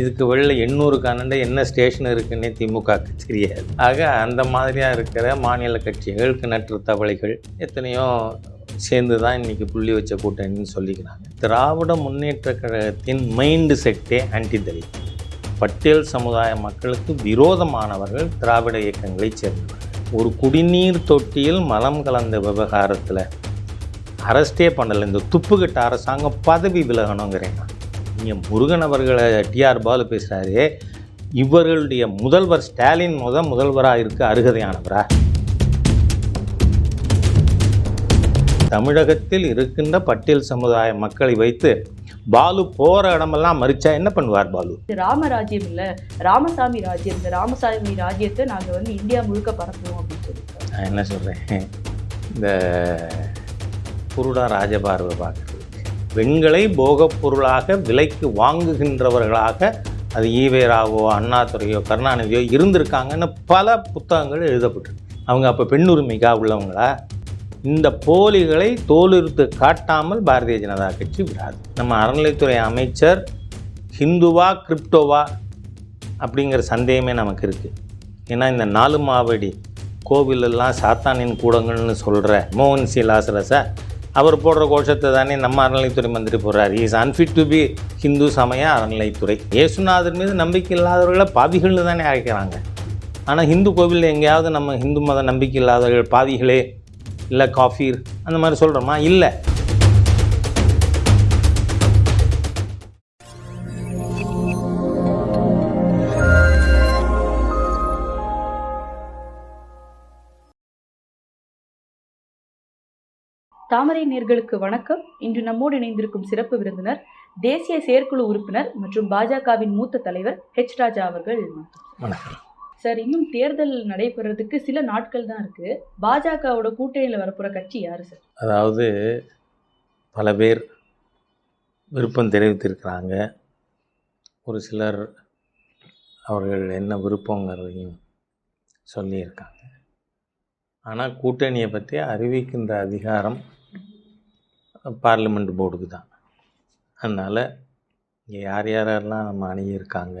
இதுக்கு வெளில எண்ணூறு கன்னட என்ன ஸ்டேஷன் இருக்குன்னே திமுகவுக்கு தெரியாது. ஆக அந்த மாதிரியாக இருக்கிற மாநில கட்சிகள் கிணற்று தவளைகள் எத்தனையோ சேர்ந்து தான் இன்றைக்கி புள்ளி வச்ச கூட்டணின்னு சொல்லிக்கிறாங்க. திராவிட முன்னேற்ற கழகத்தின் மைண்டு செட்டே ஆன்டி தலித் பட்டியல் சமுதாய மக்களுக்கு விரோதமானவர்கள் திராவிட இயக்கங்களைச் சேர்ந்தவர்கள் ஒரு குடிநீர் தொட்டியில் மலம் கலந்த விவகாரத்தில் அரெஸ்டே பண்ணலை. இந்த துப்புக்கிட்ட அரசாங்கம் பதவி விலகணுங்கிறேன் நீங்கள் முருகன் அவர்களை டிஆர் பாலு பேசுகிறாரு இவர்களுடைய முதல்வர் ஸ்டாலின் முத முதல்வராக இருக்க அருகதையானவரா? தமிழகத்தில் இருக்கின்ற பட்டியல் சமுதாய மக்களை வைத்து பாலு போகிற இடமெல்லாம் மறிச்சா என்ன பண்ணுவார் பாலு? ராமராஜ்யம் இல்ல ராமசாமி ராஜ்யம். இந்த ராமசாமி ராஜ்யத்தை நாங்க வந்து இந்தியா முழுக்க பரப்புவோம் அப்படின்னு சொல்லியிருக்காங்க. நான் என்ன சொல்கிறேன் இந்த குருடா ராஜபார்வை பார்க்குறது பெண்களை போகப் பொருளாக விலைக்கு வாங்குகின்றவர்களாக அது ஈவேராவோ அண்ணாதுரையோ கருணாநிதியோ இருந்திருக்காங்கன்னு பல புத்தகங்கள் எழுதப்பட்டிருக்கு. அவங்க அப்போ பெண்ணுரிமைக்காக உள்ளவங்களா? இந்த போலிகளை தோலுறுத்து காட்டாமல் பாரதிய ஜனதா கட்சி விடாது. நம்ம அறநிலைத்துறை அமைச்சர் ஹிந்துவா கிரிப்டோவா அப்படிங்கிற சந்தேகமே நமக்கு இருக்குது ஏன்னா இந்த நாலு மாவடி கோவிலெல்லாம் சாத்தானின் கூடங்கள்னு சொல்கிற மோகன் சி லாசரஸா அவர் போடுற கோஷத்தை தானே நம்ம அறநிலைத்துறை மந்திரி போடுறார். Is unfit to be Hindu சமய அறநிலைத்துறை இயேசுநாதர் மீது நம்பிக்கை இல்லாதவர்களை பாவிகள்னு தானே அழைக்கிறாங்க. ஆனால் ஹிந்து கோவிலில் எங்கேயாவது நம்ம ஹிந்து மத நம்பிக்கை இல்லாதவர்கள் பாவிகளே இல்லை காஃபீர் அந்த மாதிரி சொல்கிறோமா இல்லை. தாமரை நேர்களுக்கு வணக்கம். இன்று நம்மோடு இணைந்திருக்கும் சிறப்பு விருந்தினர் தேசிய செயற்குழு உறுப்பினர் மற்றும் பாஜகவின் மூத்த தலைவர் ஹெச் ராஜா அவர்கள். வணக்கம். சார் இன்னும் தேர்தல் நடைபெறதுக்கு சில நாட்கள் தான் இருக்கு. பாஜகவோட கூட்டணியில் வரப்போற கட்சி யாரு சார்? அதாவது பல பேர் விருப்பம் தெரிவித்திருக்கிறாங்க. ஒரு சிலர் அவர்கள் என்ன விருப்பங்கிறதையும் சொல்லியிருக்காங்க. ஆனால் கூட்டணியை பற்றி அறிவிக்கின்ற அதிகாரம் பார்லிமெண்ட் போர்டுக்கு தான். அதனால் இங்கே யார் யாரெல்லாம் நம்ம அணுகியிருக்காங்க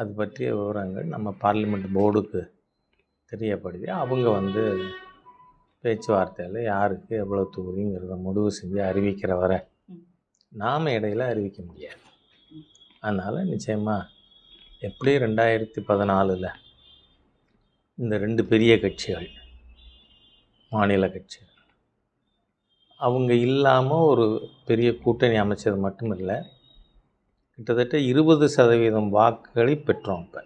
அது பற்றிய விவரங்கள் நம்ம பார்லிமெண்ட் போர்டுக்கு தெரியப்படுது. அவங்க வந்து பேச்சுவார்த்தையில் யாருக்கு எவ்வளோ தொகுதிங்கிறத முடிவு செஞ்சு அறிவிக்கிற வரை நாம் இடையில் அறிவிக்க முடியாது. அதனால் நிச்சயமாக எப்படி ரெண்டாயிரத்தி பதினாலில் இந்த ரெண்டு பெரிய கட்சிகள் மாநில கட்சிகள் அவங்க இல்லாமல் ஒரு பெரிய கூட்டணி அமைச்சது மட்டும் இல்லை கிட்டத்தட்ட இருபது சதவீதம் வாக்குகளை பெற்றோம் இப்போ.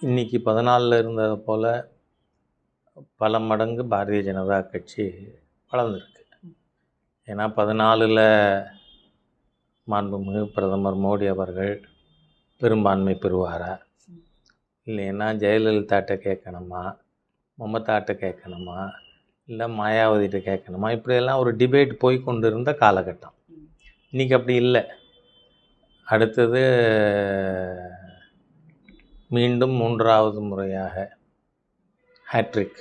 இன்றைக்கி பதினாலில் இருந்தது போல் பல மடங்கு பாரதிய ஜனதா கட்சி வளர்ந்துருக்கு. ஏன்னா பதினாலில் மாண்புமிகு பிரதமர் மோடி அவர்கள் பெரும்பான்மை பெறுவாரா? இல்லைன்னா ஜெயலலிதாட்ட கேட்கணுமா? மமதாட்ட கேட்கணுமா? இல்லை மாயாவதிகிட்ட கேட்கணுமா? இப்படியெல்லாம் ஒரு டிபேட் போய் கொண்டு இருந்த காலகட்டம். இன்றைக்கி அப்படி இல்லை. அடுத்தது மீண்டும் மூன்றாவது முறையாக ஹேட்ரிக்.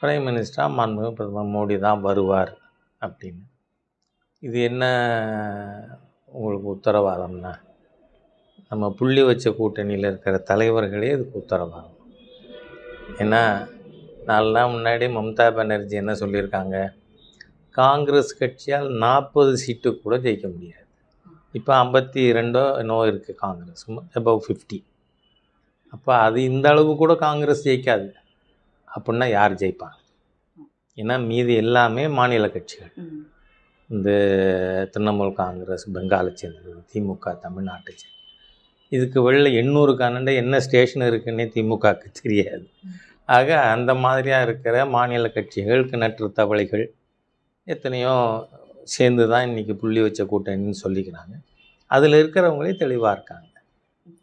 பிரைம் மினிஸ்டராக மாண்புமிகு பிரதமர் மோடி தான் வருவார் அப்படின்னு. இது என்ன உங்களுக்கு உத்தரவாதம்னா? நம்ம புள்ளி வச்ச கூட்டணியில் இருக்கிற தலைவர்களே இதுக்கு உத்தரவாதம். ஏன்னா நாலு நாள் முன்னாடி மம்தா பானர்ஜி என்ன சொல்லியிருக்காங்க? காங்கிரஸ் கட்சியால் நாற்பது சீட்டு கூட ஜெயிக்க முடியாது. இப்போ ஐம்பத்தி ரெண்டோ என்னவோ இருக்குது காங்கிரஸ். அபவ் ஃபிஃப்டி அப்போ அது இந்த அளவு கூட காங்கிரஸ் ஜெயிக்காது. அப்படின்னா யார் ஜெயிப்பாங்க? ஏன்னா மீதி எல்லாமே மாநில கட்சிகள். இந்த திரிணாமுல் காங்கிரஸ் பெங்காலை சேர்ந்தது திமுக தமிழ்நாட்டை சேர்ந்தது. இதுக்கு வெளில எண்ணூறு கன்னட என்ன ஸ்டேஷன் இருக்குன்னே திமுகவுக்கு தெரியாது. ஆக அந்த மாதிரியாக இருக்கிற மாநில கட்சிகள் கிணற்று தவளைகள் எத்தனையோ சேர்ந்து தான் இன்றைக்கி புள்ளி வச்ச கூட்டணின்னு சொல்லிக்கிறாங்க. அதில் இருக்கிறவங்களே தெளிவாக இருக்காங்க.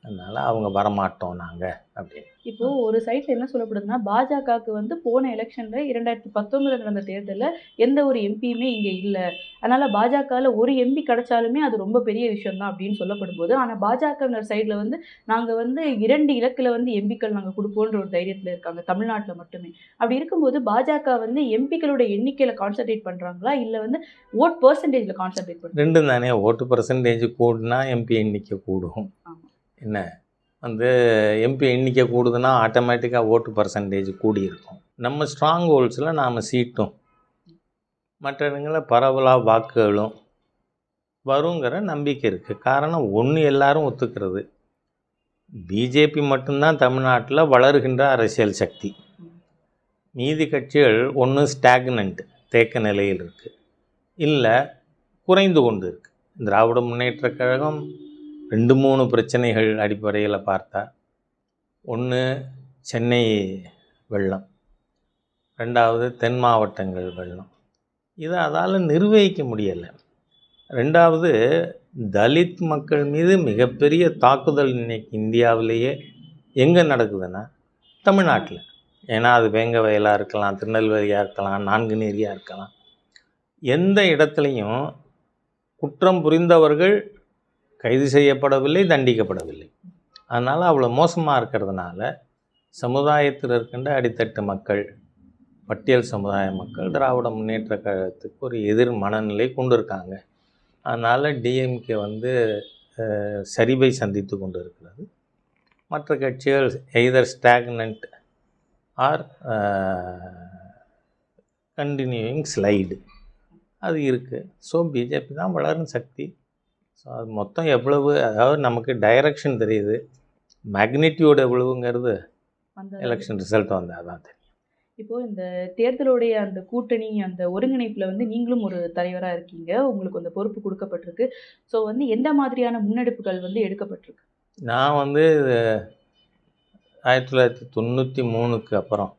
அதனால் அவங்க வரமாட்டோம் நாங்கள் அப்படின்னு. இப்போ ஒரு சைட்ல என்ன சொல்லப்படுதுன்னா பாஜகவுக்கு வந்து போன எலெக்ஷன்ல இரண்டாயிரத்தி பத்தொன்பதுல நடந்த தேர்தலில் எந்த ஒரு எம்பியுமே இங்க இல்ல. அதனால பாஜகவில் ஒரு எம்பி கிடைச்சாலுமே அது ரொம்ப பெரிய விஷயம் தான் அப்படின்னு சொல்லப்படும் போது ஆனா பாஜகவினர் சைடுல வந்து நாங்க வந்து இரண்டு இலக்குல வந்து எம்பிக்கள் நாங்க கொடுப்போன்ற ஒரு தைரியத்துல இருக்காங்க தமிழ்நாட்டுல மட்டுமே. அப்படி இருக்கும்போது பாஜக வந்து எம்பிக்களோட எண்ணிக்கையில கான்சென்ட்ரேட் பண்றாங்களா? இல்ல வந்து ஓட் பர்சன்டேஜ்ல கான்சென்ட்ரேட் பண்றாங்க ரெண்டும் தானே ஓட்டு பர்சன்டேஜ் கூடுனா எம்பி எண்ணிக்கை கூடும். ஆமா. என்ன? வந்து எம்பி எண்ணிக்கை கூடுதுன்னா ஆட்டோமேட்டிக்காக ஓட்டு பர்சன்டேஜ் கூடி இருக்கும் நம்ம ஸ்ட்ராங் ஹோல்ஸில் நாம் சீட்டும். மற்ற இடங்களில் பரவலாக வாக்குகளும் வருங்கிற நம்பிக்கை இருக்குது காரணம் ஒன்று எல்லாரும் ஒத்துக்கிறது. பிஜேபி மட்டும்தான் தமிழ்நாட்டில் வளர்கின்ற அரசியல் சக்தி. மீதி கட்சிகள் ஒன்று ஸ்டாக்னண்ட் தேக்க நிலையில் இருக்குது இல்லை குறைந்து கொண்டு இருக்குது திராவிட முன்னேற்றக் கழகம் ரெண்டு மூணு பிரச்சனைகள் அடிப்படையில் பார்த்தா ஒன்று சென்னை வெள்ளம். ரெண்டாவது தென் மாவட்டங்கள் வெள்ளம். இதை அதால் நிர்வகிக்க முடியலை. ரெண்டாவது தலித் மக்கள் மீது மிகப்பெரிய தாக்குதல் இன்னைக்கு இந்தியாவிலேயே எங்கே நடக்குதுன்னா தமிழ்நாட்டில். ஏன்னா அது வேங்க வயலாக இருக்கலாம் திருநெல்வேலியாக இருக்கலாம் நான்குநேரியாக இருக்கலாம். எந்த இடத்துலையும் குற்றம் புரிந்தவர்கள் கைது செய்யப்படவில்லை தண்டிக்கப்படவில்லை. அதனால் அவ்வளோ மோசமாக இருக்கிறதுனால சமுதாயத்தில் இருக்கின்ற அடித்தட்டு மக்கள் பட்டியல் சமுதாய மக்கள் திராவிட முன்னேற்ற கழகத்துக்கு ஒரு எதிர் மனநிலை கொண்டு இருக்காங்க அதனால் டிஎம்கே வந்து சரிவை சந்தித்து கொண்டு இருக்கிறது மற்ற கட்சிகள் either stagnant or continuing slide அது இருக்குது ஸோ பிஜேபி தான் வளரும் சக்தி. ஸோ அது மொத்தம் எவ்வளவு? அதாவது நமக்கு டைரக்ஷன் தெரியுது. மேக்னிடியூட் எவ்வளவுங்கிறது அந்த எலெக்ஷன் ரிசல்ட் வந்தால் தான் தெரியும். இப்போ இந்த தேர்தலுடைய அந்த கூட்டணி அந்த ஒருங்கிணைப்புல வந்து நீங்களும் ஒரு தலைவரா இருக்கீங்க. உங்களுக்கு அந்த பொறுப்பு கொடுக்கப்பட்டிருக்கு. ஸோ வந்து எந்த மாதிரியான முன்னெடுப்புகள் வந்து எடுக்கப்பட்டிருக்கு? நான் வந்து ஆயிரத்தி தொள்ளாயிரத்தி தொண்ணூற்றி மூணுக்கு அப்புறம்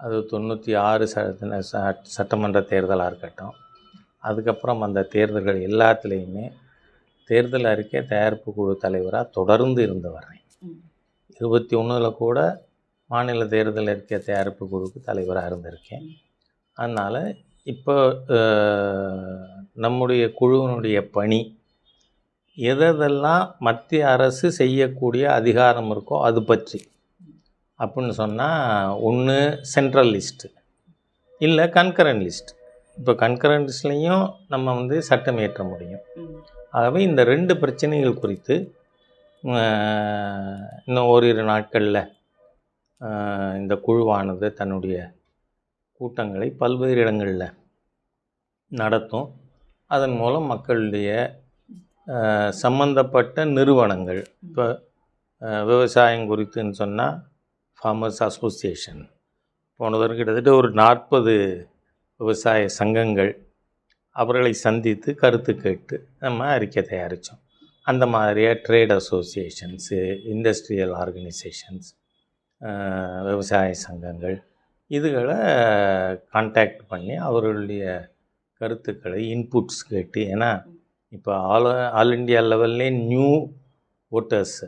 அது தொண்ணூற்றி ஆறு ச- சட்டமன்ற தேர்தலாக இருக்கட்டும் அதுக்கப்புறம் அந்த தேர்தல்கள் எல்லாத்துலேயுமே தேர்தல் அறிக்கை தயாரிப்பு குழு தலைவராக தொடர்ந்து இருந்து வர்றேன். இருபத்தி ஒன்றில் கூட மாநில தேர்தல் அறிக்கை தயாரிப்பு குழுக்கு தலைவராக இருந்திருக்கேன். அதனால் இப்போ நம்முடைய குழுவினுடைய பணி எதெல்லாம் மத்திய அரசு செய்யக்கூடிய அதிகாரம் இருக்கோ அது பற்றி. அப்படின்னு சொன்னால் ஒன்று சென்ட்ரல் லிஸ்ட்டு இல்லை கன்கரண்ட் லிஸ்ட் இப்போ கன்கரண்ட் நம்ம வந்து சட்டம் இயற்ற முடியும். ஆகவே இந்த ரெண்டு பிரச்சனைகள் குறித்து இன்னும் ஓரிரு நாட்களில் இந்த குழுவானது தன்னுடைய கூட்டங்களை பல்வேறு இடங்களில் நடத்தும். அதன் மூலம் மக்களுடைய சம்பந்தப்பட்ட நிறுவனங்கள் இப்போ விவசாயம் குறித்துன்னு சொன்னால் ஃபார்மர்ஸ் அசோசியேஷன் போனதற்கு கிட்டத்தட்ட ஒரு நாற்பது விவசாய சங்கங்கள் அவர்களை சந்தித்து கருத்து கேட்டு நம்ம அறிக்கை தயாரித்தோம். அந்த மாதிரியே ட்ரேட் அசோசியேஷன்ஸு இண்டஸ்ட்ரியல் ஆர்கனைசேஷன்ஸ் விவசாய சங்கங்கள் இதுகளை கான்டாக்ட் பண்ணி அவர்களுடைய கருத்துக்களை இன்புட்ஸ் கேட்டு ஏன்னா இப்போ ஆல் ஆல் இண்டியா லெவல்லே நியூ ஓட்டர்ஸ்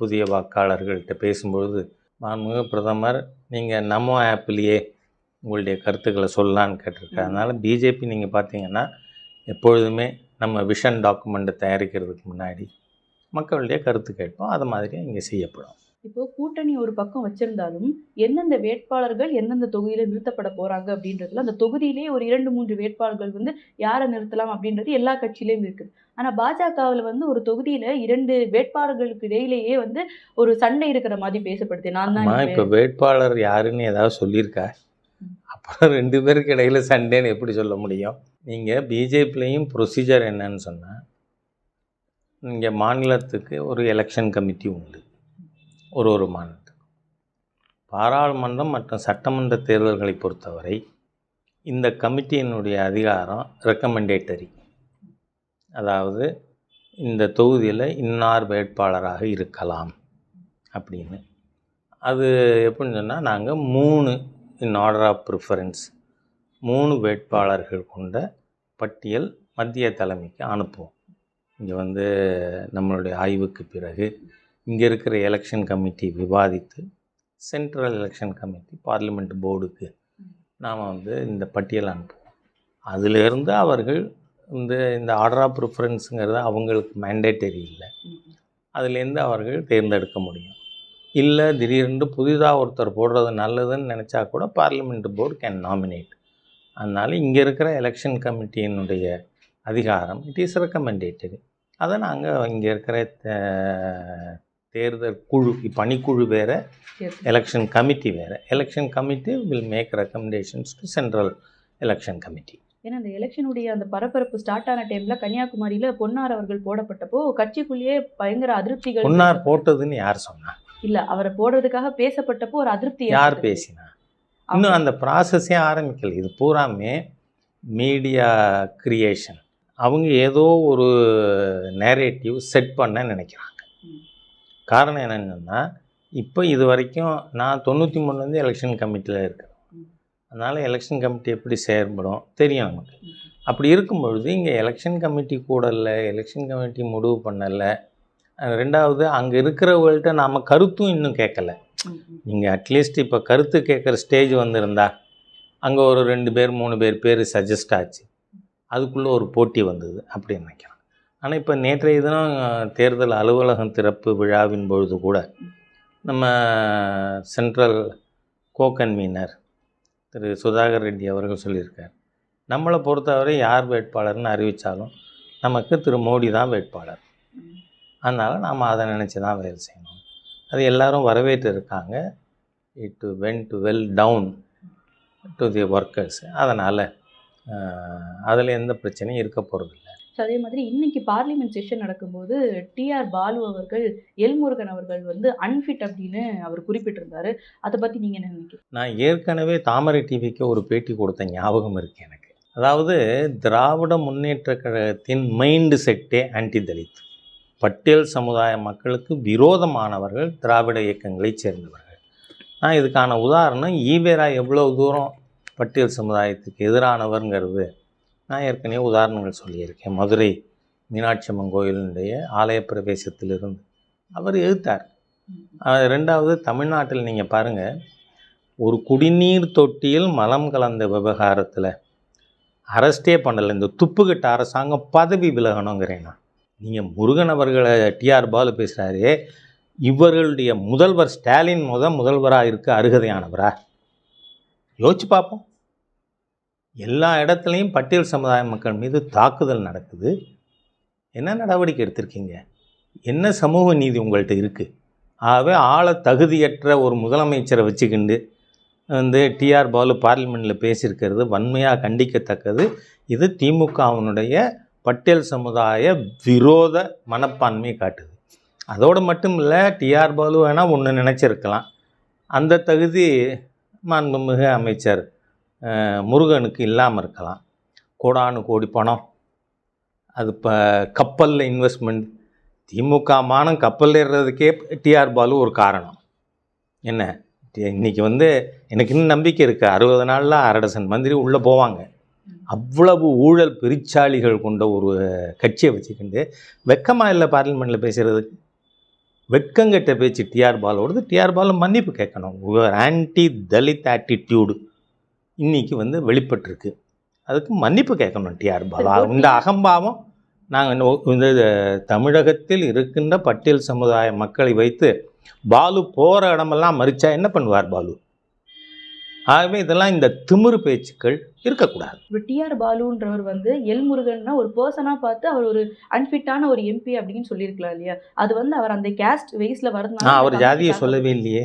புதிய வாக்காளர்கள்ட்ட பேசும்பொழுது மாண்புமிகு பிரதமர் நீங்கள் நமோ ஆப்லேயே உங்களுடைய கருத்துக்களை சொல்லலான்னு கேட்டிருக்காரு அதனால் பிஜேபி நீங்கள் பார்த்தீங்கன்னா எப்பொழுதுமே நம்ம விஷன் டாக்குமெண்ட்டை தயாரிக்கிறதுக்கு முன்னாடி மக்களுடைய கருத்து கேட்போம். அது மாதிரி இங்கே செய்யப்படும். இப்போ கூட்டணி ஒரு பக்கம் வச்சிருந்தாலும் எந்தெந்த வேட்பாளர்கள் எந்தெந்த தொகுதியில நிறுத்தப்பட போறாங்க அப்படின்றதுல அந்த தொகுதியிலே ஒரு இரண்டு மூன்று வேட்பாளர்கள் வந்து யாரை நிறுத்தலாம் அப்படின்றது எல்லா கட்சியிலயும் இருக்குது. ஆனா பாஜகவில் வந்து ஒரு தொகுதியில இரண்டு வேட்பாளர்களுக்கு இடையிலேயே வந்து ஒரு சண்டை இருக்கிற மாதிரி பேசப்படுது. நான் தான் இப்போ வேட்பாளர் யாருன்னு ஏதாவது சொல்லியிருக்கா? அப்புறம் ரெண்டு பேருக்கு இடையில் சண்டேன்னு எப்படி சொல்ல முடியும்? நீங்கள் பிஜேபிலையும் ப்ரொசீஜர் என்னன்னு சொன்னால் இங்கே மாநிலத்துக்கு ஒரு எலெக்ஷன் கமிட்டி உண்டு. ஒரு ஒரு மாநிலத்துக்கு பாராளுமன்றம் மற்றும் சட்டமன்ற தேர்தல்களை பொறுத்தவரை இந்த கமிட்டியினுடைய அதிகாரம் ரெக்கமெண்டேட்டரி அதாவது இந்த தொகுதியில் இன்னார் வேட்பாளராக இருக்கலாம் அப்படின்னு. அது எப்படின்னு சொன்னால் நாங்கள் மூணு இன் ஆர்டர் ஆஃப் ப்ரிஃபரன்ஸ் மூணு வேட்பாளர்கள் கொண்ட பட்டியல் மத்திய தலைமைக்கு அனுப்புவோம். இங்கே வந்து நம்மளுடைய ஆய்வுக்கு பிறகு இங்கே இருக்கிற எலெக்ஷன் கமிட்டி விவாதித்து சென்ட்ரல் எலெக்ஷன் கமிட்டி பார்லிமெண்ட் போர்டுக்கு நாம் வந்து இந்த பட்டியல் அனுப்புவோம். அதிலிருந்து அவர்கள் இந்த இந்த ஆர்டர் ஆஃப் ப்ரிஃபரன்ஸுங்கிறது அவங்களுக்கு மேண்டேட்டரி இல்லை. அதுலேருந்து அவர்கள் தேர்ந்தெடுக்க முடியும். இல்லை திடீர்னு புதிதாக ஒருத்தர் போடுறது நல்லதுன்னு நினச்சா கூட பார்லிமெண்ட் போர்டு கேன் நாமினேட் அதனால் இங்கே இருக்கிற எலெக்ஷன் கமிட்டியினுடைய அதிகாரம் இட் இஸ் ரெக்கமெண்டேட்டரி அதை நாங்கள் இங்கே இருக்கிற தேர்தல் குழு பணிக்குழு வேறு எலெக்ஷன் கமிட்டி வேறு. Election committee will make recommendations to central election committee ஏன்னா அந்த எலெக்ஷனுடைய அந்த பரபரப்பு ஸ்டார்ட் ஆன டைம்ல கன்னியாகுமரியில பொன்னார் அவர்கள் போடப்பட்டப்போ கட்சிக்குள்ளேயே பயங்கர அதிருப்திகள். பொன்னார் போட்டதுன்னு யார் சொன்னா? இல்ல அவரை போடுறதுக்காக பேசப்பட்டப்போ ஒரு அதிருப்தி யார். பேசினா இன்னும் அந்த ப்ராசஸே ஆரம்பிக்கல இது பூராமே மீடியா கிரியேஷன் அவங்க ஏதோ ஒரு நேரேட்டிவ் செட் பண்ண நினைக்கிறாங்க. காரணம் என்னென்னா இப்போ இது வரைக்கும் நான் தொண்ணூற்றி மூணுலேருந்து எலெக்ஷன் கமிட்டியில் இருக்கிறேன். அதனால் எலெக்ஷன் கமிட்டி எப்படி செயல்படும் தெரியும் நமக்கு. அப்படி இருக்கும் பொழுது இங்கே எலெக்ஷன் கமிட்டி கூட இல்லை எலெக்ஷன் கமிட்டி முடிவு பண்ணலை ரெண்டாவது அங்கே இருக்கிறவங்கள்ட்ட நாம் கருத்தும் இன்னும் கேட்கல. நீங்கள் அட்லீஸ்ட் இப்போ கருத்து கேட்குற ஸ்டேஜ் வந்திருந்தா அங்கே ஒரு ரெண்டு பேர் மூணு பேர் பேர் சஜஸ்ட் ஆச்சு அதுக்குள்ளே ஒரு போட்டி வந்தது அப்படின்னு நினைக்கிறேன் ஆனால் இப்போ நேற்றைய தினம் தேர்தல் அலுவலகம் திறப்பு விழாவின் பொழுது கூட நம்ம சென்ட்ரல் கோகன்வீனர் திரு சுதாகர் ரெட்டி அவர்கள் சொல்லியிருக்கார் நம்மளை பொறுத்தவரை யார் வேட்பாளர்னு அறிவித்தாலும் நமக்கு திரு மோடி தான் வேட்பாளர். அதனால் நாம் அதை நினச்சி தான் வேலை செய்யணும். அது எல்லாரும் வரவேற்று இருக்காங்க it went well down to the workers அதனால் அதில் எந்த பிரச்சனையும் இருக்க போகிறதில்ல So, அதே மாதிரி இன்னைக்கு பார்லிமெண்ட் செஷன் நடக்கும்போது டிஆர் பாலு அவர்கள் எல்முருகன் அவர்கள் வந்து அன்ஃபிட் அப்படின்னு அவர் குறிப்பிட்டிருந்தாரு. அதை பத்தி நீங்க என்ன நினைக்கிறீங்க? நான் ஏற்கனவே தாமரை டிவிக்கு ஒரு பேட்டி கொடுத்த ஞாபகம் இருக்குது எனக்கு. அதாவது திராவிட முன்னேற்ற கழகத்தின் மைண்டு செட்டே ஆன்டி தலித் பட்டியல் சமுதாய மக்களுக்கு விரோதமானவர்கள் திராவிட இயக்கங்களைச் சேர்ந்தவர்கள். நான் இதுக்கான உதாரணம் ஈவேரா எவ்வளோ தூரம் பட்டியல் சமுதாயத்துக்கு எதிரானவருங்கிறது நான் ஏற்கனவே உதாரணங்கள் சொல்லியிருக்கேன். மதுரை மீனாட்சி அம்மன் கோயிலினுடைய ஆலய பிரவேசத்திலிருந்து. அவர் எதிர்த்தார் ரெண்டாவது தமிழ்நாட்டில் நீங்கள் பாருங்கள் ஒரு குடிநீர் தொட்டியில் மலம் கலந்த விவகாரத்தில் அரெஸ்டே பண்ணலை. இந்த துப்புக்கிட்ட அரசாங்கம் பதவி விலகணுங்கிறேன் நான். நீங்கள் முருகன் அவர்களை டிஆர் பாலு பேசுகிறாரு இவர்களுடைய முதல்வர் ஸ்டாலின் முத முதல்வராக இருக்க அருகதையானவரா? யோசிச்சு பார்ப்போம். எல்லா இடத்துலையும் பட்டியல் சமுதாய மக்கள் மீது தாக்குதல் நடக்குது. என்ன நடவடிக்கை எடுத்திருக்கீங்க? என்ன சமூக நீதி உங்கள்கிட்ட இருக்குது ஆகவே ஆள தகுதியற்ற ஒரு முதலமைச்சரை வச்சுக்கிண்டு வந்து டிஆர் பாலு பார்லிமெண்ட்டில் பேசியிருக்கிறது வன்மையாக கண்டிக்கத்தக்கது. இது திமுகவினுடைய பட்டேல் சமுதாய விரோத மனப்பான்மையை காட்டுது. அதோடு மட்டும் இல்லை டிஆர் பாலு வேணால் ஒன்று நினச்சிருக்கலாம். அந்த தகுதி மாண்புமிகு அமைச்சர் முருகனுக்கு இல்லாமல் இருக்கலாம். கோடானு கோடி பணம். அது இப்போ கப்பலில் இன்வெஸ்ட்மெண்ட் திமுக மானம் கப்பல் ஏறுறதுக்கே டிஆர் பாலு ஒரு காரணம். என்ன? இன்றைக்கி வந்து எனக்கு இன்னும் நம்பிக்கை இருக்குது அறுபது நாளில் அரை டசன் மந்திரி உள்ளே போவாங்க. அவ்வளவு ஊழல் பெருச்சாளிகள் கொண்ட ஒரு கட்சியை வச்சுக்கிண்டு வெக்கமாக இல்லை பார்லிமெண்ட்டில் பேசுகிறதுக்கு வெட்கங்கெட்ட பேச்சு டிஆர் பாலோடது. டிஆர் பாலு மன்னிப்பு கேட்கணும். ஆன்டி தலித் ஆட்டிடியூடு இன்னைக்கு வந்து வெளிப்பட்டிருக்கு. அதுக்கு மன்னிப்பு கேட்கணும் டிஆர் பாலு. இந்த அகம்பாவம் நாங்கள் இந்த தமிழகத்தில் இருக்கின்ற பட்டியல் சமுதாய மக்களை வைத்து பாலு போகிற இடமெல்லாம் மறிச்சா என்ன பண்ணுவார் பாலு? ஆகவே இதெல்லாம் இந்த திமிரு பேச்சுக்கள் இருக்கக்கூடாது. இப்போ டிஆர் பாலுன்றவர் வந்து எல் முருகன்னா ஒரு பர்சனா பார்த்து அவர் ஒரு அன்ஃபிட்டான ஒரு எம்பி அப்படின்னு சொல்லியிருக்கலாம் இல்லையா? அது வந்து அவர் அந்த கேஸ்ட் வெய்ஸ்ல வரதுனால அவர் ஜாதியை சொல்லவே இல்லையே.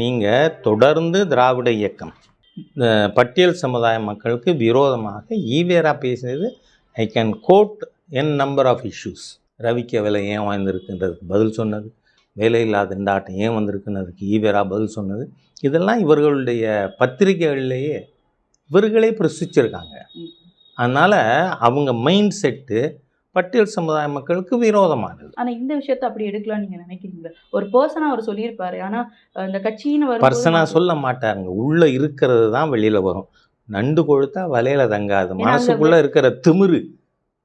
நீங்கள் தொடர்ந்து திராவிட இயக்கம். இந்த பட்டியல் சமுதாய மக்களுக்கு விரோதமாக ஈவேரா பேசினது I can quote an number of issues ரவிக்கு விலை ஏன் வந்திருக்குன்றதுக்கு பதில் சொன்னது. வேலை இல்லாத திண்டாட்டம் ஏன் வந்திருக்குன்றதுக்கு ஈவேரா பதில் சொன்னது. இதெல்லாம் இவர்களுடைய பத்திரிகைகள்லேயே இவர்களே பிரசிச்சிருக்காங்க. அதனால் அவங்க மைண்ட் செட்டு பட்டியல் சமுதாய மக்களுக்கு விரோதமானது. ஆனா இந்த விஷயத்த அப்படி எடுக்கலாம் நீங்க நினைக்கிறீங்களா? ஒரு பர்சனா அவர் சொல்லியிருப்பாரு. ஆனா அஹ், இந்த கட்சின்னு வரும்போது பர்சனாக சொல்ல மாட்டாருங்க. உள்ளே இருக்கிறது தான் வெளியில் வரும். நண்டு கொழுத்தா வலையில தங்காது. மனசுக்குள்ளே இருக்கிற திமிரு.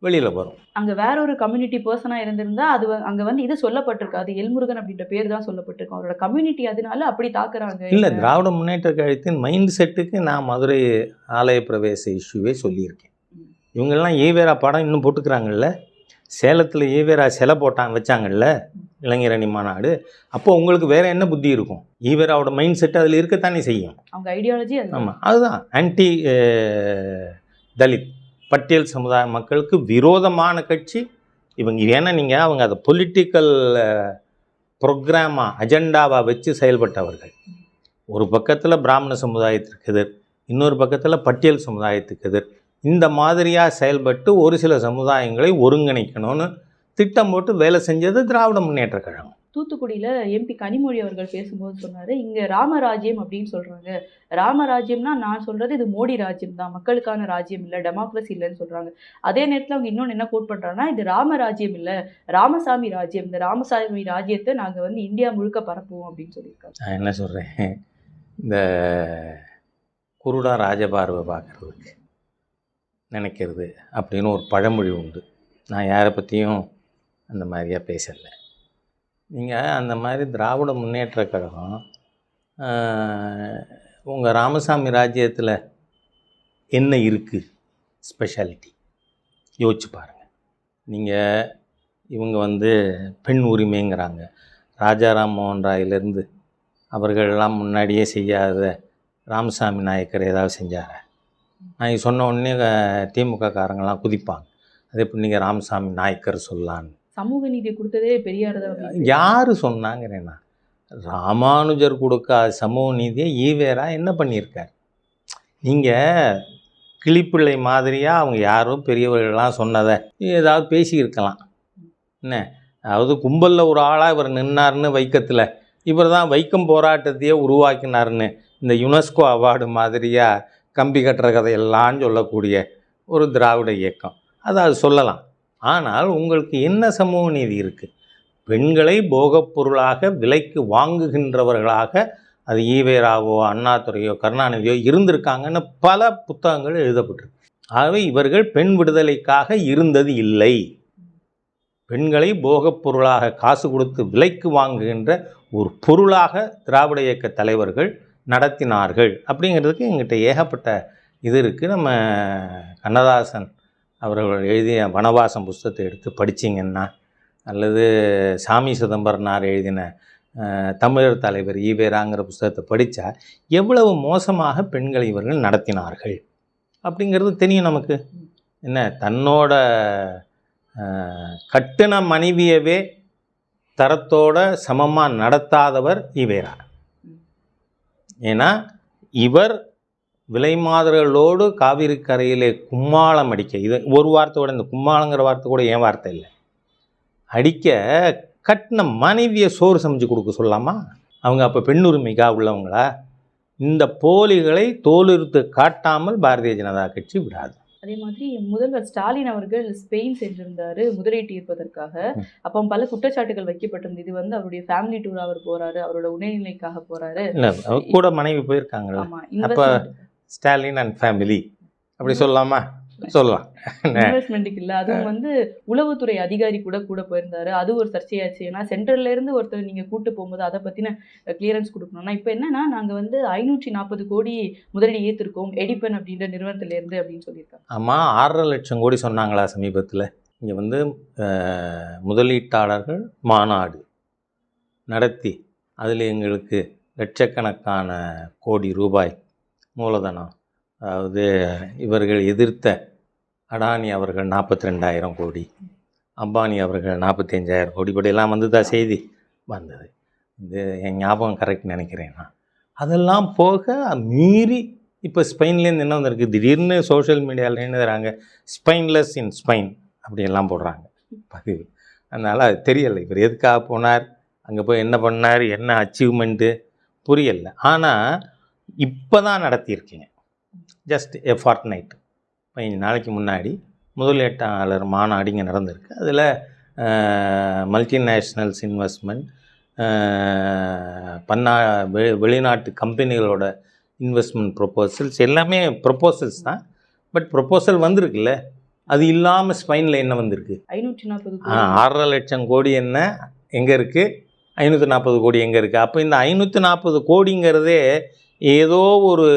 வெளியில் வரும். அங்க வேற ஒரு கம்யூனிட்டி பர்சனா இருந்திருந்தா அது அங்க வந்து இது சொல்லப்பட்டிருக்காது எல்முருகன் அப்படின்ற பேர் தான் சொல்லப்பட்டிருக்கும் அவரோட கம்யூனிட்டி அதனால அப்படி தாக்குறாங்க. இல்லை திராவிட முன்னேற்ற கழகத்தின் மைண்ட் செட்டுக்கு நான் மதுரை ஆலய பிரவேச இஷ்யூவே சொல்லியிருக்கேன். இவங்கெல்லாம் ஈவேரா படம் இன்னும் போட்டுக்கிறாங்கல்ல? சேலத்தில் ஈவேரா சிலை போட்டாங்க வச்சாங்கல்ல? இளைஞரணி மாநாடு. அப்போ உங்களுக்கு வேற என்ன புத்தி இருக்கும்? ஈவேராவோட மைண்ட் செட் அதில் இருக்கத்தானே செய்யும். அவங்க ஐடியாலஜி அது ஆமாம் அதுதான். ஆன்டி தலித். பட்டியல் சமுதாய மக்களுக்கு விரோதமான கட்சி. இவங்க ஏன்னா நீங்கள் அவங்க அதை பொலிட்டிக்கல் ப்ரோக்ராமாக அஜெண்டாவாக வச்சு செயல்பட்டவர்கள். ஒரு பக்கத்தில் பிராமண சமுதாயத்திற்கு எதிர் இன்னொரு பக்கத்தில் பட்டியல் சமுதாயத்துக்கு எதிர். இந்த மாதிரியாக செயல்பட்டு ஒரு சில சமுதாயங்களை ஒருங்கிணைக்கணும்னு திட்டம் போட்டு வேலை செஞ்சது திராவிட முன்னேற்ற கழகம். தூத்துக்குடியில் எம்பி கனிமொழி அவர்கள் பேசும்போது சொன்னார் இங்கே ராமராஜ்யம் அப்படின்னு சொல்கிறாங்க ராமராஜ்யம்னா நான் சொல்கிறது இது மோடி ராஜ்யம் தான் மக்களுக்கான ராஜ்யம் இல்லை டெமோக்ரஸி இல்லைன்னு சொல்கிறாங்க அதே நேரத்தில் அவங்க இன்னொன்று என்ன கோட் பண்ணுறாங்கன்னா இது ராமராஜ்யம் இல்லை ராமசாமி ராஜ்யம் இந்த ராமசாமி ராஜ்யத்தை நாங்கள் வந்து இந்தியா முழுக்க பரப்புவோம் அப்படின்னு சொல்லியிருக்காங்க. நான் என்ன சொல்கிறேன் இந்த குருடா ராஜபார்வை பார்க்குறதுக்கு நினைக்கிறது அப்படின்னு ஒரு பழமொழி உண்டு. நான் யாரை பற்றியும் அந்த மாதிரியாக பேசலை. நீங்கள் அந்த மாதிரி திராவிட முன்னேற்ற கழகம் உங்கள் ராமசாமி ராஜ்யத்தில் என்ன இருக்குது ஸ்பெஷாலிட்டி யோசிச்சு பாருங்கள் நீங்கள் இவங்க வந்து பெண் உரிமைங்கிறாங்க. ராஜாராம் மோகன் ராயிலிருந்து அவர்களெல்லாம் முன்னாடியே செய்யாத ராமசாமி நாயக்கர் ஏதாவது செஞ்சார? நான் சொன்ன உடனே திமுக காரங்கெல்லாம் குதிப்பாங்க. அதே இப்போ நீங்கள் ராமசாமி நாயக்கர் சொல்லலான்னு சமூக நீதி கொடுத்ததே பெரியார் தான் யார் சொன்னாங்கிறேன்னா ராமானுஜர் கொடுக்காத சமூக நீதியை ஈவேரா என்ன பண்ணியிருக்கார்? நீங்கள் கிளிப்பிள்ளை மாதிரியாக அவங்க யாரும் பெரியவர்கள்லாம் சொன்னதை ஏதாவது பேசியிருக்கலாம். என்ன? அதாவது கும்பலில் ஒரு ஆளாக இவர் நின்னார்னு வைக்கத்தில் இவர் தான் வைக்கம் போராட்டத்தையே உருவாக்கினார்னு இந்த யுனெஸ்கோ அவார்டு மாதிரியாக கம்பி கட்டுற கதையெல்லாம் சொல்லக்கூடிய ஒரு திராவிட இயக்கம். அதை அது சொல்லலாம். ஆனால் உங்களுக்கு என்ன சமூக நீதி இருக்குது பெண்களை போகப் பொருளாக விலைக்கு வாங்குகின்றவர்களாக அது ஈவேராவோ அண்ணாதுரையோ கருணாநிதியோ இருந்திருக்காங்கன்னு பல புத்தகங்கள் எழுதப்பட்டிருக்கு. ஆகவே இவர்கள் பெண் விடுதலைக்காக இருந்தது இல்லை. பெண்களை போகப் பொருளாக காசு கொடுத்து விலைக்கு வாங்குகின்ற ஒரு பொருளாக திராவிட இயக்க தலைவர்கள் நடத்தினார்கள். அப்படிங்கிறதுக்கு எங்கிட்ட ஏகப்பட்ட இது இருக்குது நம்ம கண்ணதாசன் அவர்கள் எழுதிய வனவாசம் புஸ்தகத்தை எடுத்து படிச்சிங்கன்னா அல்லது சாமி சிதம்பரனார் எழுதின தமிழர் தலைவர் ஈவேராங்கிற புஸ்தகத்தை படித்தா எவ்வளவு மோசமாக பெண்களை இவர்கள் நடத்தினார்கள்? அப்படிங்கிறது தெரியும் நமக்கு. என்ன தன்னோட கட்டின மனைவியவே தரத்தோட சமமாக நடத்தாதவர் ஈவேரா ஏன்னா இவர் விலை மாதர்களோடு காவிரி கரையிலே கும்மாளம் அடிக்க இது ஒரு வார்த்தையோட இந்த கும்மாளங்கிற வார்த்தை கூட ஏன் வார்த்தை இல்லை. அடிக்க கட்டின மனைவியை சோறு சமைச்சு கொடுக்க சொல்லலாமா அவங்க அப்போ பெண்ணுரிமைக்காக உள்ளவங்களா? இந்த போலிகளை தோலுறுத்து காட்டாமல் பாரதிய ஜனதா கட்சி விடாது. அதே மாதிரி முதல்வர் ஸ்டாலின் அவர்கள் ஸ்பெயின் சென்றிருந்தாரு முதலீட்டு ஈர்ப்பதற்காக. ம். அப்போ பல குற்றச்சாட்டுகள் வைக்கப்பட்டிருந்தது. இது வந்து அவருடைய ஃபேமிலி டூர் அவர் போறாரு அவரோட உடல்நிலைக்காக போறாரு. கூட மனைவி போயிருக்காங்கல்ல ஆமா அப்ப ஸ்டாலின் அண்ட் ஃபேமிலி. அப்படி சொல்லலாமா? சொல்லலாம். இன்வெஸ்ட்மெண்ட்டுக்கு இல்ல. அதுவும் வந்து உளவுத்துறை அதிகாரி கூட கூட போயிருந்தாரு. அது ஒரு சர்ச்சையாச்சு. ஏன்னா சென்ட்ரல்ல இருந்து ஒருத்தர் நீங்க கூட்டு போகும்போது அதை பத்தின கிளியரன்ஸ் கொடுக்கணும்னா இப்போ என்னன்னா நாங்க வந்து ஐநூற்றி நாற்பது கோடி முதலீடு ஏத்திருக்கோம் எடிப்பன் அப்படின்ற நிறுவனத்துல இருந்து அப்படின்னு சொல்லியிருக்காங்க. ஆமாம் ஆறரை லட்சம் கோடி சொன்னாங்களா சமீபத்தில். இங்கே வந்து முதலீட்டாளர்கள் மாநாடு நடத்தி அதில் எங்களுக்கு லட்சக்கணக்கான கோடி ரூபாய் மூலதனம். அதாவது இவர்கள் எதிர்த்த அடானி அவர்கள் நாற்பத்தி ரெண்டாயிரம் கோடி அம்பானி அவர்கள் நாற்பத்தஞ்சாயிரம் கோடி இப்படியெல்லாம் வந்ததா செய்தி? வந்தது. இது என் ஞாபகம் கரெக்ட் நினைக்கிறேன் நான். அதெல்லாம் போக மீறி இப்போ ஸ்பெயின்லேருந்து என்ன வந்திருக்கு? திடீர்னு சோஷியல் மீடியாவில் என்ன ஸ்பெயின்லெஸ் இன் ஸ்பைன் அப்படியெல்லாம் போடுறாங்க. பதிவு. அதனால் அது தெரியலை. இவர் எதுக்காக போனார்? அங்கே போய் என்ன பண்ணார்? என்ன அச்சீவ்மெண்ட்டு புரியலை. ஆனால் இப்போ தான் நடத்தியிருக்கீங்க. ஜஸ்ட் எ ஃபார்ட் நைட் பதினஞ்சு நாளைக்கு முன்னாடி முதலீட்டாளர் மாநாடு இங்கே நடந்திருக்கு. அதில் மல்டிநேஷ்னல்ஸ் இன்வெஸ்ட்மெண்ட் பன்னா வெ வெளிநாட்டு கம்பெனிகளோட இன்வெஸ்ட்மெண்ட் ப்ரொப்போசல்ஸ் எல்லாமே ப்ரொப்போசல்ஸ் தான். பட் ப்ரொப்போசல் வந்திருக்குல்ல? அது இல்லாமல் ஸ்பைனில் என்ன வந்திருக்கு? ஐநூற்றி நாற்பது ஆ, ஆறரை லட்சம் கோடி என்ன? எங்கே இருக்குது ஐநூற்றி நாற்பது கோடி எங்கே இருக்குது அப்போ இந்த ஐநூற்றி நாற்பது கோடிங்கிறதே ஏதோ ஒரு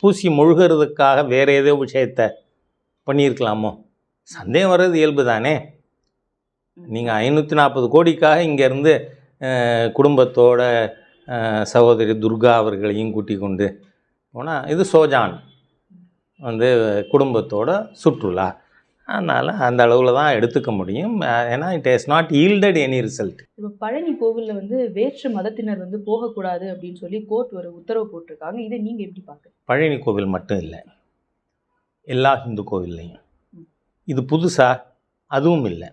பூசி முழுகிறதுக்காக வேறு ஏதோ விஷயத்த பண்ணியிருக்கலாமோ? சந்தேகம் வர்றது இயல்பு தானே. நீங்கள் ஐநூற்றி நாற்பது கோடிக்காக இங்கேருந்து குடும்பத்தோட சகோதரி துர்கா அவர்களையும் கூட்டிக் கொண்டு போனால் இது சோஜான். வந்து குடும்பத்தோட சுற்றுலா. அதனால் அந்த அளவில் தான் எடுத்துக்க முடியும். ஏன்னா it has not yielded any result இப்போ பழனி கோவில்ல வந்து வேற்று மதத்தினர் வந்து போகக்கூடாது அப்படின்னு சொல்லி கோர்ட் ஒரு உத்தரவு போட்டிருக்காங்க. இதை நீங்க எப்படி பார்க்குறீங்க? பழனி கோவில் மட்டும் இல்லை. எல்லா ஹிந்து கோவில்லையும். இது புதுசா? அதுவும் இல்லை.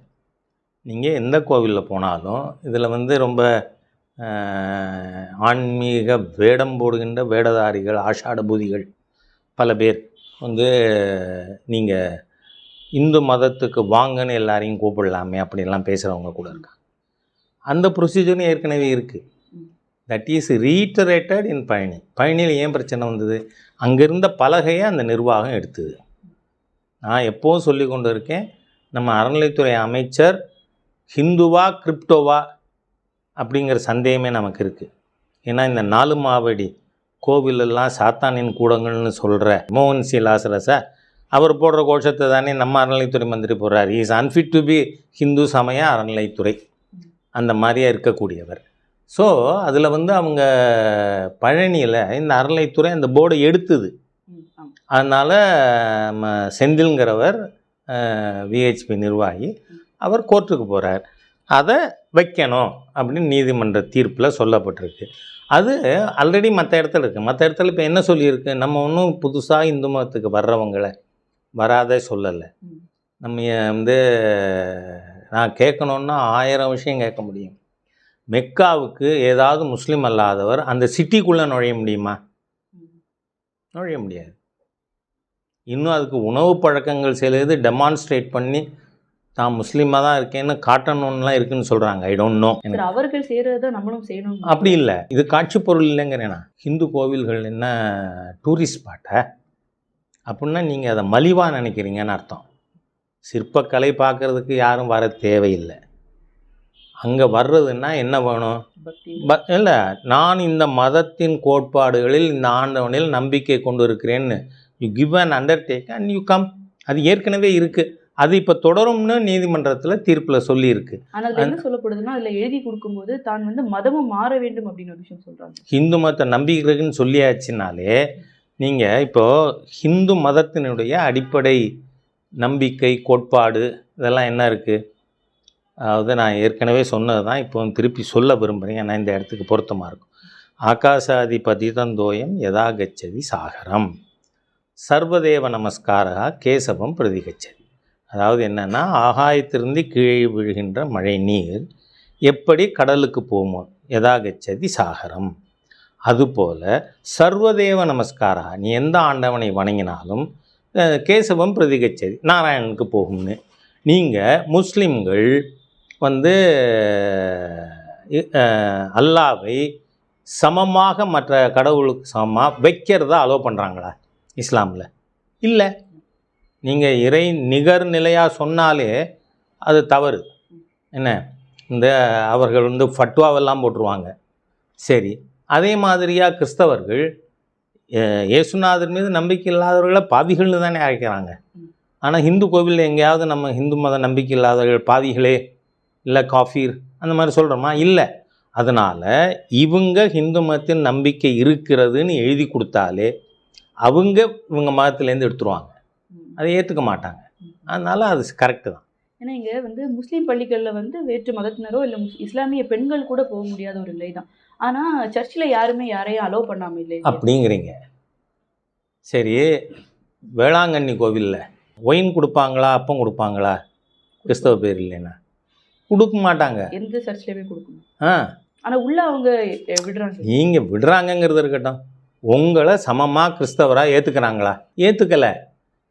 நீங்கள் எந்த கோவிலில் போனாலும் இதில் வந்து ரொம்ப ஆன்மீக வேடம் போடுகின்ற வேடதாரிகள் ஆஷாட பூதிகள் பல பேர் வந்து நீங்கள் இந்து மதத்துக்கு வாங்கன்னு எல்லாரையும் கூப்பிடலாமே அப்படிலாம் பேசுகிறவங்க கூட இருக்காங்க. அந்த ப்ரொசீஜரும் ஏற்கனவே இருக்குது that is reiterated in Palani பழனியில் ஏன் பிரச்சனை வந்தது? அங்கிருந்த பலகையை அந்த நிர்வாகம் எடுத்தது. நான் எப்போவும் சொல்லி கொண்டு இருக்கேன் நம்ம அறநிலைத்துறை அமைச்சர் ஹிந்துவா கிரிப்டோவா அப்படிங்கிற சந்தேகமே நமக்கு இருக்குது ஏன்னா இந்த நாலு மாவடி கோவிலெல்லாம் சாத்தானின் கூடங்கள்னு சொல்கிற மோகன் சி அவர் போடுற கோஷத்தை தானே நம்ம அறநிலைத்துறை மந்திரி போடுறார். Is unfit to be Hindu சமய அறநிலைத்துறை அந்த மாதிரியாக இருக்கக்கூடியவர். ஸோ அதில் வந்து அவங்க பழனியில் இந்த அறநிலைத்துறை அந்த போர்டை எடுத்தது. அதனால் நம்ம செந்தில்ங்கிறவர் விஹெச்பி நிர்வாகி அவர் கோர்ட்டுக்கு போகிறார் அதை வைக்கணும் அப்படின்னு நீதிமன்ற தீர்ப்பில் சொல்லப்பட்டிருக்கு. அது ஆல்ரெடி மற்ற இடத்துல இருக்குது மற்ற இடத்துல இப்போ என்ன சொல்லியிருக்கு? நம்ம ஒன்றும் புதுசாக இந்து மதத்துக்கு வர்றவங்களை வராதே சொல்லலை. நம்ம வந்து நான் கேட்கணுன்னா ஆயிரம் விஷயம் கேட்க முடியும். மெக்காவுக்கு ஏதாவது முஸ்லீம் அல்லாதவர் அந்த சிட்டிக்குள்ளே நுழைய முடியுமா. நுழைய முடியாது. இன்னும் அதுக்கு உணவு பழக்கங்கள் சிலது டெமான்ஸ்ட்ரேட் பண்ணி தான் முஸ்லீமாக தான் இருக்கேன்னு காட்டணும்லாம் இருக்குன்னு சொல்கிறாங்க ஐ டோன்ட் நோ அவர்கள் செய்யறதை நம்மளும் செய்யணும் அப்படி இல்லை. இது காட்சி பொருள் இல்லைங்கிறேனா ஹிந்து கோவில்கள் என்ன டூரிஸ்ட் ஸ்பாட்டா? அப்படின்னா நீங்கள் அதை மலிவாக நினைக்கிறீங்கன்னு அர்த்தம். சிற்பக்கலை பார்க்குறதுக்கு யாரும் வர தேவையில்லை. அங்கே வர்றதுன்னா என்ன வேணும்? ப இல்லை நான் இந்த மதத்தின் கோட்பாடுகளில் இந்த ஆண்டவனில் நம்பிக்கை கொண்டு இருக்கிறேன்னு you give an undertake and you come அது ஏற்கனவே இருக்குது அது இப்போ தொடரும்னு நீதிமன்றத்தில் தீர்ப்பில் சொல்லியிருக்கு. ஆனால் என்ன சொல்லப்படுதுன்னா அதுல எழுதி கொடுக்கும்போது தான் வந்து மதமும் மாற வேண்டும் அப்படின்னு ஒரு விஷயம் சொல்றாங்க. ஹிந்து மதத்தை நம்பிக்கிறதுன்னு சொல்லியாச்சுனாலே நீங்கள் இப்போது ஹிந்து மதத்தினுடைய அடிப்படை நம்பிக்கை கோட்பாடு இதெல்லாம் என்ன இருக்குது அதாவது நான் ஏற்கனவே சொன்னது தான் இப்போ திருப்பி சொல்ல விரும்புகிறேன் ஏன்னா இந்த இடத்துக்கு பொருத்தமாக இருக்கும். ஆகாசாதி பதிதந்தோயம் யதா கச்சதி சாகரம். சர்வதேவ நமஸ்காரா கேசவம் பிரதிகச்சதி. அதாவது என்னென்னா ஆகாயத்திலிருந்து கீழே விழுகின்ற மழை நீர் எப்படி கடலுக்கு போமோ யதா கச்சதி சாகரம். அதுபோல் சர்வதேவ நமஸ்காரா. நீ எந்த ஆண்டவனை வணங்கினாலும் கேசவம் பிரதிகச்சதி நாராயணனுக்கு போகும்னு. நீங்கள் முஸ்லீம்கள் வந்து அல்லாவை சமமாக மற்ற கடவுளுக்கு சமமாக வைக்கிறதா அலோவ் பண்ணுறாங்களா இஸ்லாமில். இல்லை. நீங்கள் இறை நிகர் நிலையாக சொன்னாலே அது தவறு. என்ன? இந்த அவர்கள் வந்து ஃபட்வாவெல்லாம் போட்டுருவாங்க. சரி. அதே மாதிரியாக கிறிஸ்தவர்கள் இயேசுநாதர் மீது நம்பிக்கை இல்லாதவர்களை பாவிகள்னு தானே அழைக்கிறாங்க. ஆனால் ஹிந்து கோவிலில் எங்கேயாவது நம்ம ஹிந்து மத நம்பிக்கை இல்லாதவர்கள் பாவிகளே இல்லை காஃபீர் அந்த மாதிரி சொல்கிறோமா இல்லை. அதனால் இவங்க ஹிந்து மதத்தின் நம்பிக்கை இருக்கிறதுன்னு எழுதி கொடுத்தாலே அவங்க இவங்க மதத்துலேருந்து எடுத்துருவாங்க. அதை ஏற்றுக்க மாட்டாங்க. அதனால் அது கரெக்டு தான். ஏன்னா இங்க வந்து முஸ்லீம் பள்ளிகள்ல வந்து வேற்று மதத்தினரோ இல்ல முஸ்- இஸ்லாமிய பெண்கள் கூட போக முடியாத ஒரு நிலை தான் ஆனா சர்ச்சில் யாருமே யாரையும் அலோவ் பண்ணாம இல்லை அப்படிங்கிறீங்க. சரி வேளாங்கண்ணி கோவிலில் ஒயின் கொடுப்பாங்களா அப்பம் கொடுப்பாங்களா? கிறிஸ்தவ பேர் இல்லைன்னா. கொடுக்க மாட்டாங்க. எந்த சர்ச்லயுமே கொடுக்கணும். ஆ. ஆனா உள்ள அவங்க விடுறாங்க. நீங்கள் விடுறாங்கங்கிறது இருக்கட்டும். உங்களை சமமாக கிறிஸ்தவராக ஏற்றுக்கிறாங்களா ஏற்றுக்கலை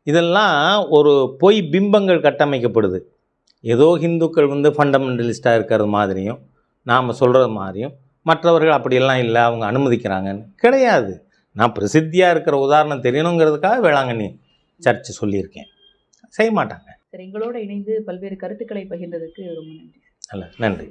இதெல்லாம் ஒரு பொய் பிம்பங்கள் கட்டமைக்கப்படுது. ஏதோ ஹிந்துக்கள் வந்து ஃபண்டமெண்டலிஸ்ட்டாக இருக்கிறது மாதிரியும் நாம் சொல்கிறது மாதிரியும் மற்றவர்கள் அப்படியெல்லாம் இல்லை அவங்க அனுமதிக்கிறாங்கன்னு கிடையாது. நான் பிரசித்தியாக இருக்கிற உதாரணம் தெரியணுங்கிறதுக்காக வேளாங்கண்ணி சர்ச்சு சொல்லியிருக்கேன். செய்ய மாட்டாங்க. சரி எங்களோட இணைந்து பல்வேறு கருத்துக்களை பகிர்ந்ததுக்கு ரொம்ப நன்றி. நல்ல நன்றி.